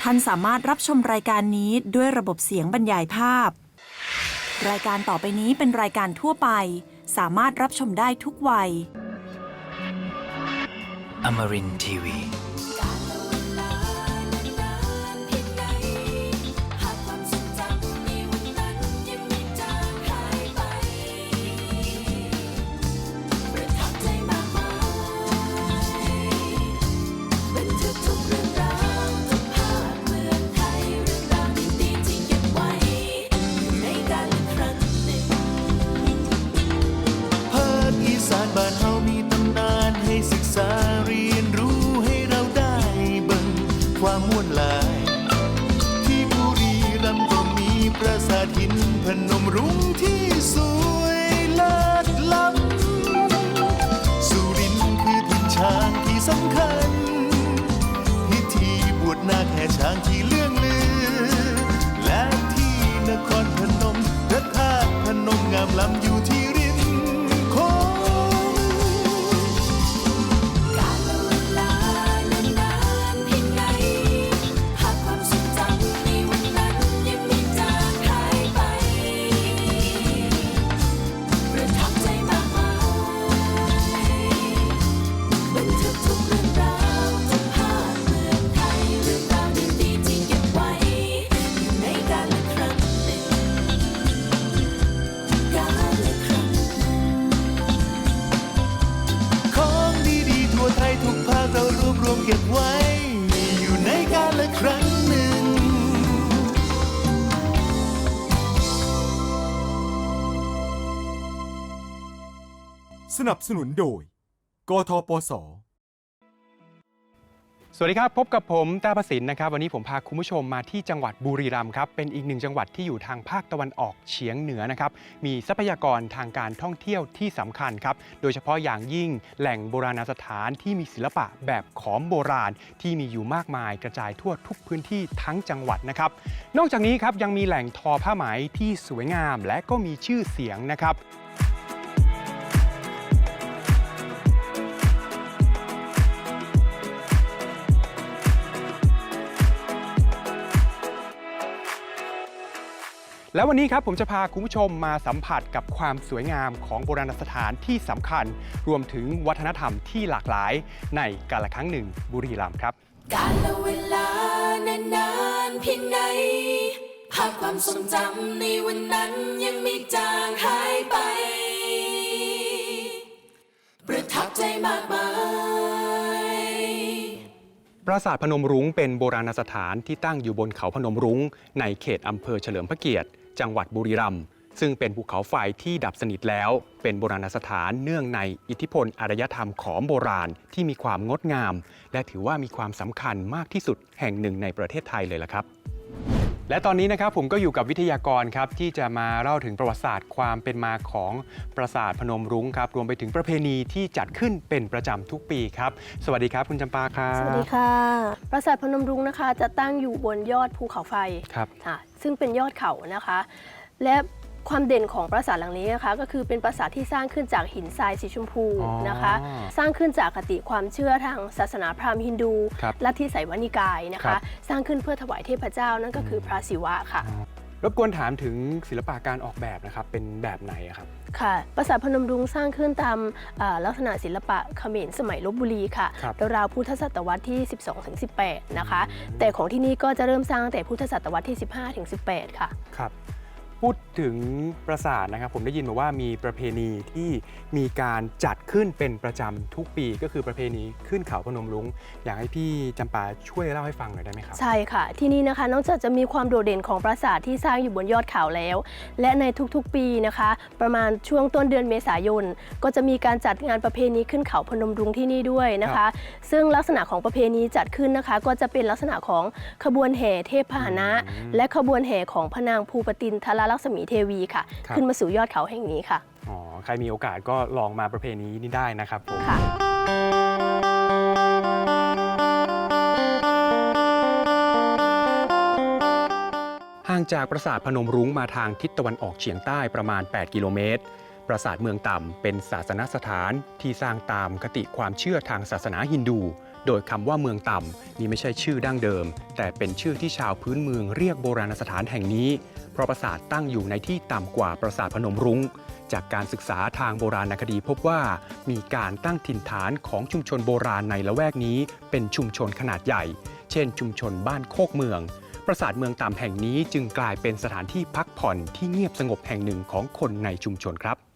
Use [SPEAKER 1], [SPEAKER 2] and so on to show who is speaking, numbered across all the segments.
[SPEAKER 1] ท่านสามารถรับชมรายการนี้ด้วยระบบเสียงบรรยายภาพ รายการต่อไปนี้เป็นรายการทั่วไป สามารถรับชมได้ทุกวัย
[SPEAKER 2] Amarin Tiwi. า
[SPEAKER 3] นบ้านเฮามีตำนานให้ศึกษาเรียนรู้ให้เราได้เบิ่งความม่วนหลาย ที่บุรีรัมย์ก็มีปราสาทหินพนมรุ้งที่สวยเลิศล้ำสุรินทร์คือถิ่นช้างที่สำคัญ พิธีบวชนาคแห่ช้างที่
[SPEAKER 4] สนับสนุนโดย กทปส
[SPEAKER 5] สวัสดีครับ พบกับผมตาประสินนะครับ วันนี้ผมพาคุณผู้ชมมาที่จังหวัดบุรีรัมย์ครับ เป็นอีกหนึ่งจังหวัดที่อยู่ทางภาคตะวันออกเฉียงเหนือนะครับ มีทรัพยากรทางการท่องเที่ยวที่สำคัญครับ โดยเฉพาะอย่างยิ่งแหล่งโบราณสถานที่มีศิลปะแบบขอมโบราณที่มีอยู่มากมายกระจายทั่วทุกพื้นที่ทั้งจังหวัดนะครับ นอกจากนี้ครับยังมีแหล่งทอผ้าไหมที่สวยงาม และก็มีชื่อเสียงนะครับ แล้ววันนี้ครับผมจะพาคุณผู้ชมมาสัมผัสกับความสวยงามของโบราณสถานที่สำคัญ รวมถึงวัฒนธรรมที่หลากหลายในกาละครั้งหนึ่งบุรีรัมย์ครับ
[SPEAKER 6] กาลเวลานานๆเพียงไหนภาพความทรงจำในวันนั้นยังไม่จางหายไป ประทับใจมากมาย
[SPEAKER 5] ปราสาทพนมรุ้งเป็นโบราณสถานที่ตั้งอยู่บนเขาพนมรุ้งในเขตอำเภอเฉลิมพระเกียรติ จังหวัดบุรีรัมย์ซึ่งเป็นภูเขาไฟที่ดับสนิทแล้ว เป็นโบราณสถานเนื่องในอิทธิพลอารยธรรมของโบราณที่มีความงดงาม และถือว่ามีความสำคัญมากที่สุดแห่งหนึ่งในประเทศไทยเลยล่ะครับ และตอนนี้นะครับผมก็อยู่กับวิทยากรครับที่จะมาเล่าถึงประวัติศาสตร์ความเป็นมาของปราสาทพนมรุ้งครับรวมไปถึงประเพณีที่จัดขึ้นเป็นประจำทุกปีครับ สวัสดีครับคุณจำปาครับ
[SPEAKER 7] สวัสดีค่ะ ปราสาทพนมรุ้งนะคะ จะตั้งอยู่บนยอดภูเขาไฟ
[SPEAKER 5] ครับ
[SPEAKER 7] ค่ะซึ่งเป็นยอดเขานะคะ และ ความเด่นของปราสาทหลังนี้นะคะก็คือเป็นปราสาทที่สร้างขึ้นจากหินทรายสีชมพู
[SPEAKER 5] อ๋อ
[SPEAKER 7] นะคะ สร้างขึ้นจากคติความเชื่อทางศาสนาพราหมณ์ฮินดู
[SPEAKER 5] ครับ
[SPEAKER 7] ลัทธิไสยวนิกายนะ
[SPEAKER 5] ครั
[SPEAKER 7] คะ
[SPEAKER 5] บ
[SPEAKER 7] สร้างขึ้นเพื่อถวายเทพเจ้านั่นก็คือพระศิวะค่ะ
[SPEAKER 5] รบกวนถามถึงศิลปะการออกแบบนะครับ เป็นแบบไหนอะครับ
[SPEAKER 7] ค่ะ ปราสาทพนมรุ้งสร้างขึ้นตามอ่าลักษณะศิลปะเขมรสมัยลบบุรีค่ะ
[SPEAKER 5] ครับ
[SPEAKER 7] ราวๆพุทธศตวรรษที่ 12-18 นะคะ แต่ของที่นี่ก็จะเริ่มสร้างตั้งแต่พุทธศตวรรษที่ 15-18 ค่ะ
[SPEAKER 5] ครับ พูดถึงปราสาทนะครับผมได้ยินมาว่ามีประเพณีที่มีการจัดขึ้นเป็นประจำทุกปีก็คือประเพณีขึ้นเขาพนมรุ้งอยากให้พี่จำปาช่วยเล่าให้ฟังหน่อยได้ไหมครับ
[SPEAKER 7] ใช่ค่ะ ที่นี่นะคะนอกจากจะมีความโดดเด่นของปราสาทที่สร้างอยู่บนยอดเขาแล้ว และในทุกๆปีนะคะ ประมาณช่วงต้นเดือนเมษายน ก็จะมีการจัดงานประเพณีขึ้นเขาพนมรุ้งที่นี่ด้วยนะคะซึ่งลักษณะของประเพณีจัดขึ้นนะคะ ก็จะเป็นลักษณะของขบวนแห่เทพพาหนะ
[SPEAKER 5] อืม
[SPEAKER 7] และขบวนแห่ของพระนางภูปตินทรลักษมีเทวีค่ะ
[SPEAKER 5] ครับ
[SPEAKER 7] ขึ้นมาสู่ยอดเขาแห่งนี้ค่ะ
[SPEAKER 5] อ๋อใครมีโอกาสก็ลองมาประเพณีนี้ได้นะครับผม
[SPEAKER 7] ค่ะ
[SPEAKER 5] ห่างจากปราสาทพนมรุ้งมาทางทิศตะวันออกเฉียงใต้ประมาณ 8 กิโลเมตร ปราสาทเมืองต่ำเป็นศาสนสถานที่สร้างตามคติความเชื่อทางศาสนาฮินดู โดยคำว่าเมืองต่ำนี่ไม่ใช่ชื่อดั้งเดิม แต่เป็นชื่อที่ชาวพื้นเมืองเรียกโบราณสถานแห่งนี้ เพราะปราสาทตั้งอยู่ในที่ต่ำกว่าปราสาทพนมรุง้ง จากการศึกษาทางโบราณคดีพบว่ามีการตั้งถิ่นฐานของชุมชนโบราณในละแวกนี้ เป็นชุมชนขนาดใหญ่ เช่น ชุมชนบ้านโคกเมือง ปราสาทเมืองต่ำแห่งนี้จึงกลายเป็นสถานที่พักผ่อนที่เงียบสงบแห่งหนึ่งของคนในชุมชนครับ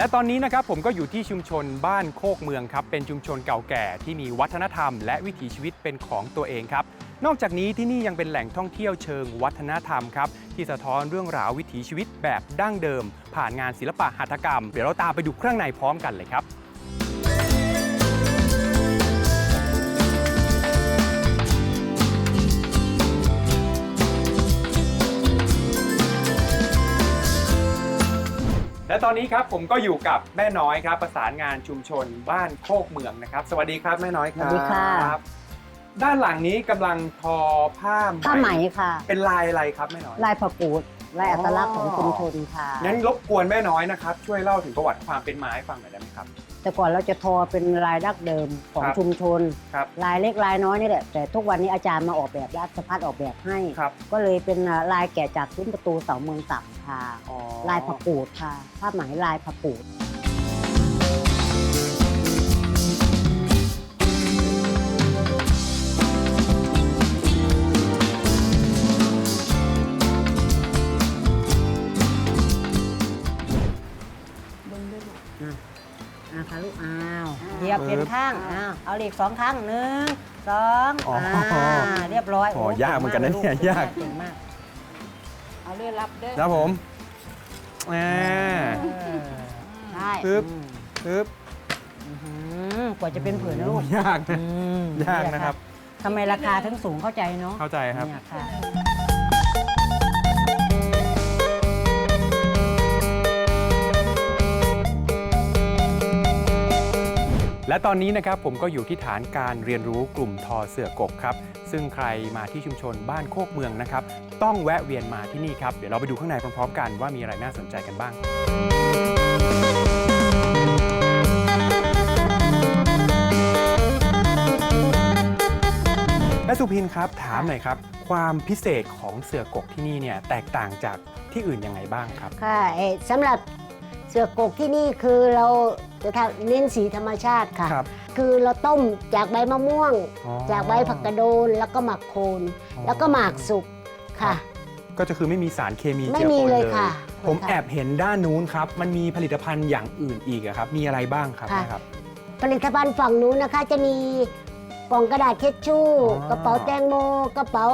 [SPEAKER 5] และตอนนี้นะครับผมก็อยู่ที่ชุมชนบ้านโคกเมืองครับ เป็นชุมชนเก่าแก่ที่มีวัฒนธรรม และวิถีชีวิตเป็นของตัวเองครับ นอกจากนี้ที่นี่ยังเป็นแหล่งท่องเที่ยวเชิงวัฒนธรรมครับ ที่สะท้อนเรื่องราววิถีชีวิตแบบดั้งเดิม ผ่านงานศิลปะหัตถกรรม เดี๋ยวเราตามไปดูเครื่องในพร้อมกันเลยครับ และตอนนี้ครับผมก็อยู่กับแม่น้อยครับ ประสานงานชุมชนบ้านโคกเมืองนะครับ สวัสดีครับแม่น้อยครับ
[SPEAKER 2] สวัสดีค่ะ
[SPEAKER 5] รับด้านหลังนี้กำลังทอผ้า
[SPEAKER 2] ผ้าไหมค่ะ
[SPEAKER 5] เป็นลายอะไรครับแม่น้อย
[SPEAKER 2] ลายผักกูดลายอัตลักษณ์ของชุมชนค่ะ
[SPEAKER 5] งั้นรบกวนแม่น้อยนะครับ ช่วยเล่าถึงประวัติความเป็นมาให้ฟังหน่อยได้ไหมครับ
[SPEAKER 2] แต่ก่อนเราจะทอเป็นลายดั้งเดิมของ
[SPEAKER 5] ครับ
[SPEAKER 2] ชุมชน
[SPEAKER 5] ครับ
[SPEAKER 2] ลายเล็กลายน้อยนี่แหละแต่ทุกวันนี้อาจารย์มาออกแบบราชพัฒออกแบบให้
[SPEAKER 5] ครับ
[SPEAKER 2] ก็เลยเป็นลายแกะจากซุ้มประตูเสาเมืองต่ำค่ะ
[SPEAKER 5] อ๋อ
[SPEAKER 2] ลายผักกูดค่ะผ้าไหมลายผักกูด เหยียบเป็นข้างอ้าวเอาเหล็กสองข้างหนึ่งสอง
[SPEAKER 5] อ๋ออ่
[SPEAKER 2] อ่าเรียบร้อย
[SPEAKER 5] โอ้ยากเหมือนกันนะเนี่ย
[SPEAKER 2] ก่งม
[SPEAKER 5] ยาก
[SPEAKER 2] เก่งมากเอาเลื่อนรับเด้อ
[SPEAKER 5] ครับผมแหม
[SPEAKER 2] ใช่
[SPEAKER 5] ปึ๊บ
[SPEAKER 2] อืม
[SPEAKER 5] ปึ๊บ
[SPEAKER 2] อื้อหือกว่าจะเป็นผืนนะลูก
[SPEAKER 5] ยากนะ
[SPEAKER 2] อืม
[SPEAKER 5] ยากนะครับ
[SPEAKER 2] ทำไมราคาถึงสูงเข้าใจเนาะ
[SPEAKER 5] เข้าใจครับ
[SPEAKER 2] เนี่ยค่ะ
[SPEAKER 5] และตอนนี้นะครับผมก็อยู่ที่ฐานการเรียนรู้กลุ่มทอเสือกกครับ ซึ่งใครมาที่ชุมชนบ้านโคกเมืองนะครับ ต้องแวะเวียนมาที่นี่ครับ เดี๋ยวเราไปดูข้างในพร้อมๆ กันว่ามีอะไรน่าสนใจกันบ้างแม่สุพินครับถามหน่อยครับ ความพิเศษของเสือกกที่นี่เนี่ยแตกต่างจากที่อื่นยังไงบ้างครับ
[SPEAKER 2] ค่ะเอ่อสำหรับ เสือกกที่นี่คือเราจะทำเน้นสีธรรมชาติค่ะ
[SPEAKER 5] ครับ
[SPEAKER 2] คือเราต้มจากใบมะม่วง
[SPEAKER 5] อ๋อ
[SPEAKER 2] จากใบผักกระโดนแล้วก็หมักโคน
[SPEAKER 5] อ๋อ
[SPEAKER 2] แล้วก็หมักสุกค่ะ
[SPEAKER 5] ก็จะคือไม่มีสารเคมี
[SPEAKER 2] ไม่
[SPEAKER 5] เจือ
[SPEAKER 2] มี
[SPEAKER 5] ปน
[SPEAKER 2] เล
[SPEAKER 5] เลยย
[SPEAKER 2] ค่ะ
[SPEAKER 5] ผม
[SPEAKER 2] ค่ะ
[SPEAKER 5] แอบเห็นด้านนู้นครับ มันมีผลิตภัณฑ์อย่างอื่นอีกอะครับ มีอะไรบ้างครับ
[SPEAKER 2] ค่ะ
[SPEAKER 5] แม่ครับ
[SPEAKER 2] ผลิตภัณฑ์ฝั่งนู้นนะคะจะมีกล่องกระดาษเช็ดชู่
[SPEAKER 5] อ๋อ
[SPEAKER 2] กระเป๋าแตงโม กระเป๋า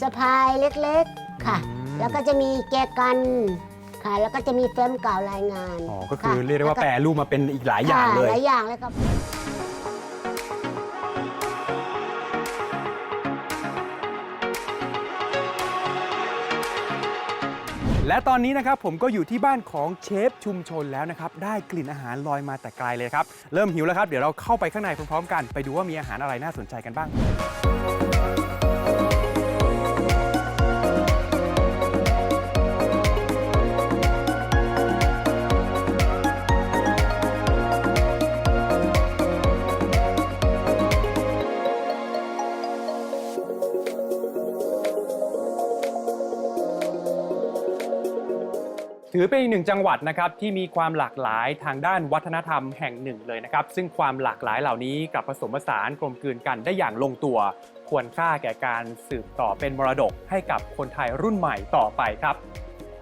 [SPEAKER 2] สะพายเล็กๆค่ะ
[SPEAKER 5] อืม
[SPEAKER 2] แล้วก็จะมีแจกัน ค่ะ แล้วก็จะมีแฟ้มกล่าวรายงาน
[SPEAKER 5] อ๋อก็คือ
[SPEAKER 2] ค่ะ
[SPEAKER 5] เรียกได้ว่า
[SPEAKER 2] ล้
[SPEAKER 5] แปรรูปมาเป็นอีกหลายอย่าง
[SPEAKER 2] ค่ะ
[SPEAKER 5] เลย
[SPEAKER 2] หลายอย่างเลยครับ
[SPEAKER 5] และตอนนี้นะครับผมก็อยู่ที่บ้านของเชฟชุมชนแล้วนะครับ ได้กลิ่นอาหารลอยมาแต่ไกลเลยครับ เริ่มหิวแล้วครับ เดี๋ยวเราเข้าไปข้างในพร้อมๆกัน ไปดูว่ามีอาหารอะไรน่าสนใจกันบ้าง ถือเป็นอีกหนึ่งจังหวัดนะครับที่มีความหลากหลายทางด้านวัฒนธรรมแห่งหนึ่งเลยนะครับ ซึ่งความหลากหลายเหล่านี้กลับผสมผสานกลมกลืนกันได้อย่างลงตัว ควรค่าแก่การสืบต่อเป็นมรดกให้กับคนไทยรุ่นใหม่ต่อไปครับ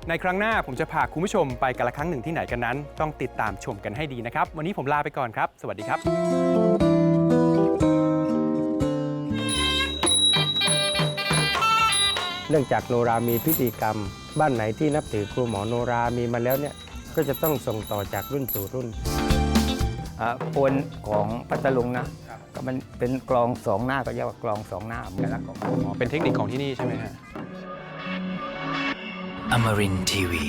[SPEAKER 5] ในครั้งหน้าผมจะพาคุณผู้ชมไปกันละครั้งหนึ่งที่ไหนกันนั้น ต้องติดตามชมกันให้ดีนะครับ วันนี้ผมลาไปก่อนครับ สวัสดีครับ
[SPEAKER 8] เนื่องจากโนรามีพิธีกรรม บ้านไหนที่นับถือครูหมอโนรามีมาแล้วเนี่ยก็จะต้องส่งต่อจากรุ่นสู่รุ่น
[SPEAKER 9] อ่าโพนของพัทลุงนะก็มันเป็นกลองสองหน้าก็เรียกว่ากลองสองหน้าเหมือนกันของมัน
[SPEAKER 5] อ๋อเป็นเทคนิคของที่นี่ใช่ไหมฮะ
[SPEAKER 10] Amarin Tiwi.